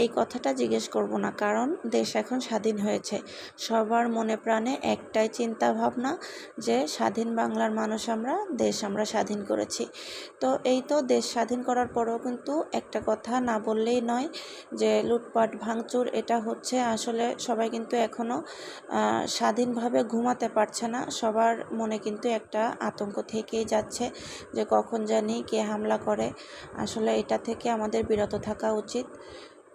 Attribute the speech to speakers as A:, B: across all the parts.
A: এই কথাটা জিজ্ঞেস করব না, কারণ দেশ এখন স্বাধীন হয়েছে। সবার মনে প্রাণে একটাই চিন্তা ভাবনা যে স্বাধীন বাংলার মানুষ আমরা, দেশ আমরা স্বাধীন করেছি। তো এই তো দেশ স্বাধীন করার পরেও কিন্তু একটা কথা না বললেই নয় যে লুটপাট, ভাঙচুর, এটা হচ্ছে আসলে সবাই কিন্তু এখনও স্বাধীনভাবে ঘুমাতে পারছে না। সবার মনে কিন্তু একটা আতঙ্ক থেকেই যাচ্ছে যে কখন জানি কে হামলা করে। আসলে এটা থেকে আমাদের বিরত থাকা উচিত।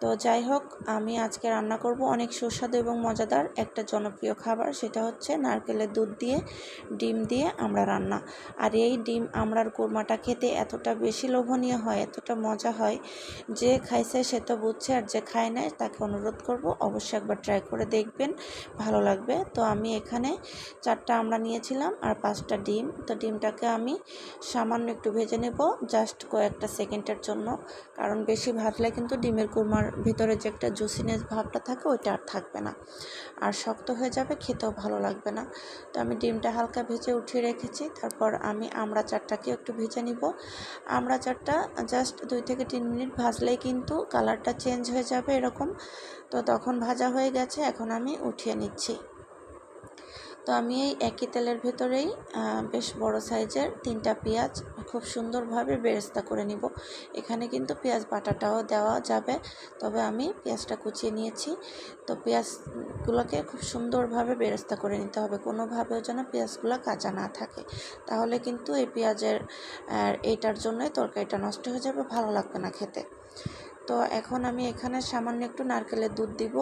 A: তো যাই হোক, আমি আজকে রান্না করব অনেক সুস্বাদু এবং মজাদার একটা জনপ্রিয় খাবার, সেটা হচ্ছে নারকেলের দুধ দিয়ে, ডিম দিয়ে আমরা রান্না। আর এই ডিম আমড়ার কোরমাটা খেতে এতটা বেশি লোভনীয় হয়, এতটা মজা হয়, যে খাইছে সে তো বুঝছে, আর যে খায় নাই তাকে অনুরোধ করব অবশ্যই একবার ট্রাই করে দেখবেন, ভালো লাগবে। তো আমি এখানে চারটা আমরা নিয়েছিলাম আর পাঁচটা ডিম। তো ডিমটাকে আমি সামান্য একটু ভেজে নেব, জাস্ট কয়েকটা সেকেন্ডের জন্য, কারণ বেশি ভাজলে কিন্তু ডিমের কুরমার ভিতরে যে একটা জুসিনেস ভাবটা থাকে, ওইটা আর থাকবে না। আর শক্ত হয়ে যাবে, খেতেও ভালো লাগবে না। তো আমি ডিমটা হালকা ভেজে উঠিয়ে রেখেছি। তারপর আমি আমড়া চারটাকে একটু ভেজে নিব। আমড়া চারটা জাস্ট দুই থেকে তিন মিনিট ভাজলেই কিন্তু কালারটা চেঞ্জ হয়ে যাবে এরকম। তো তখন ভাজা হয়ে গেছে, এখন আমি উঠিয়ে নিচ্ছি। তো আমি এই একই তেলের ভেতরেই বেশ বড় সাইজের তিনটা পেঁয়াজ খুব সুন্দরভাবে বেরেস্তা করে নিব। এখানে কিন্তু পেঁয়াজ বাটাটাও দেওয়া যাবে, তবে আমি পেঁয়াজটা কুচিয়ে নিয়েছি। তো পেঁয়াজগুলোকে খুব সুন্দরভাবে বেরেস্তা করে নিতে হবে, কোনোভাবেও যেন পেঁয়াজগুলো কাঁচা না থাকে। তাহলে কিন্তু এই পেঁয়াজের এইটার জন্যই তরকারিটা নষ্ট হয়ে যাবে, ভালো লাগবে না খেতে। তো এখন আমি এখানে সামান্য একটু নারকেলের দুধ দিব।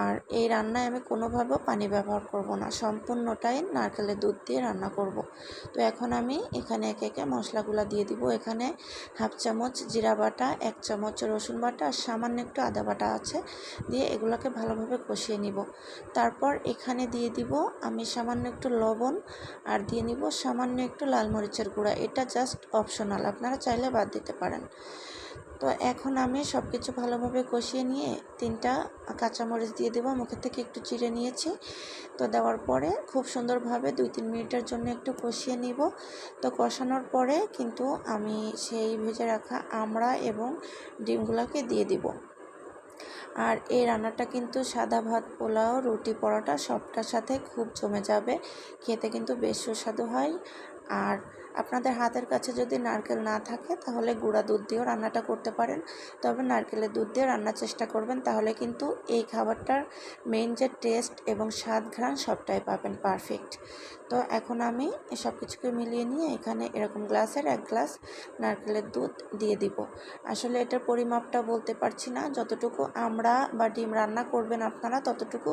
A: আর এই রান্নায় আমি কোনোভাবেও পানি ব্যবহার করব না, সম্পূর্ণটাই নারকেলের দুধ দিয়ে রান্না করব। তো এখন আমি এখানে একে একে মশলাগুলো দিয়ে দিব। এখানে হাফ চামচ জিরা বাটা, এক চামচ রসুন বাটা আর সামান্য একটু আদা বাটা আছে দিয়ে এগুলোকে ভালোভাবে কষিয়ে নিব। তারপর এখানে দিয়ে দিব আমি সামান্য একটু লবণ আর দিয়ে নিব সামান্য একটু লাল মরিচের গুঁড়া। এটা জাস্ট অপশনাল, আপনারা চাইলে বাদ দিতে পারেন। তো এখন আমি সব কিছু ভালোভাবে কষিয়ে নিয়ে তিনটা কাঁচামরিচ দিয়ে দেবো। মুখের থেকে একটু চিড়ে নিয়েছি। তো দেওয়ার পরে খুব সুন্দরভাবে দুই তিন মিনিটের জন্য একটু কষিয়ে নিব। তো কষানোর পরে কিন্তু আমি সেই ভেজে রাখা আমড়া এবং ডিমগুলোকে দিয়ে দিব। আর এই রান্নাটা কিন্তু সাদা ভাত, পোলাও, রুটি, পরোটা সবটার সাথে খুব জমে যাবে। খেতে কিন্তু বেশ সুস্বাদু হয়। আর আপনাদের হাতের কাছে যদি নারকেল না থাকে, তাহলে গুঁড়া দুধ দিয়েও রান্নাটা করতে পারেন। তবে নারকেলের দুধ দিয়ে রান্নার চেষ্টা করবেন, তাহলে কিন্তু এই খাবারটার মেইন যে টেস্ট এবং স্বাদ ঘ্রাণ সবটাই পাবেন পারফেক্ট তো এখন আমি সব কিছুকে মিলিয়ে নিয়ে এখানে এরকম গ্লাসের এক গ্লাস নারকেলের দুধ দিয়ে দিব। আসলে এটার পরিমাপটা বলতে পারছি না, যতটুকু আমরা বা ডিম রান্না করবেন আপনারা, ততটুকু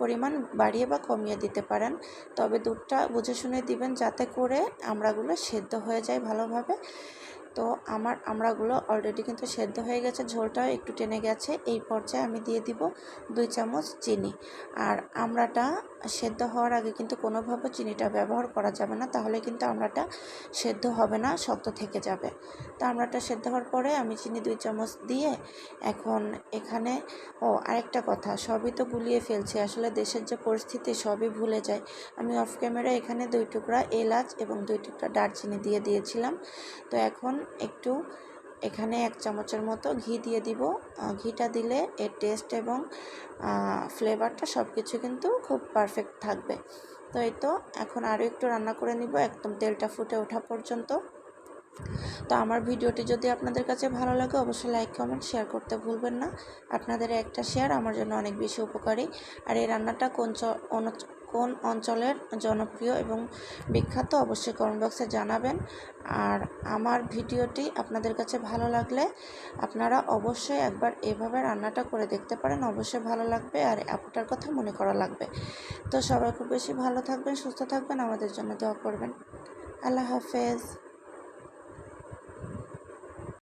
A: পরিমাণ বাড়িয়ে বা কমিয়ে দিতে পারেন। তবে দুধটা বুঝে শুনে দিবেন, যাতে করে আমড়াগুলো সেদ্ধ হয়ে যায় ভালোভাবে। তো আমার আমড়াগুলো অলরেডি কিন্তু সেদ্ধ হয়ে গেছে, ঝোলটাও একটু টেনে গেছে। এই পর্যায়ে আমি দিয়ে দিব দুই চামচ চিনি। আর আমড়াটা সেদ্ধ হওয়ার আগে কিন্তু কোনোভাবে চিনিটা ব্যবহার করা যাবে না, তাহলে কিন্তু আমড়াটা সেদ্ধ হবে না, শক্ত থেকে যাবে। তো আমড়াটা সেদ্ধ হওয়ার পরে আমি চিনি দুই চামচ দিয়ে এখন এখানে, ও, আরেকটা কথা, সবই তো গুলিয়ে ফেলছি। আসলে দেশের যে পরিস্থিতি সবই ভুলে যায় আমি অফ ক্যামেরা এখানে দুই টুকরা এলাচ এবং দুই টুকরা দারচিনি দিয়ে দিয়েছিলাম। তো এখন একটু এখানে এক চামচের মতো ঘি দিয়ে দিব। ঘিটা দিলে এর টেস্ট এবং ফ্লেভারটা সব কিছু কিন্তু খুব পারফেক্ট থাকবে। তো এই তো, এখন আরও একটু রান্না করে নিব, একদম তেলটা ফুটে ওঠা পর্যন্ত। তো আমার ভিডিওটি যদি আপনাদের কাছে ভালো লাগে, অবশ্যই লাইক কমেন্ট শেয়ার করতে ভুলবেন না। আপনাদের একটা শেয়ার আমার জন্য অনেক বেশি উপকারী। আর এই রান্নাটা কোন কোন অঞ্চলের জনপ্রিয় এবং বিখ্যাত অবশ্যই কমেন্ট বক্সে জানাবেন। আর আমার ভিডিওটি আপনাদের কাছে ভালো লাগলে আপনারা অবশ্যই একবার এভাবে রান্নাটা করে দেখতে পারেন, অবশ্যই ভালো লাগবে আর আপনার কথা মনে করা লাগবে। তো সবাই খুব বেশি ভালো থাকবেন, সুস্থ থাকবেন, আমাদের জন্য দোয়া করবেন। আল্লাহ হাফেজ।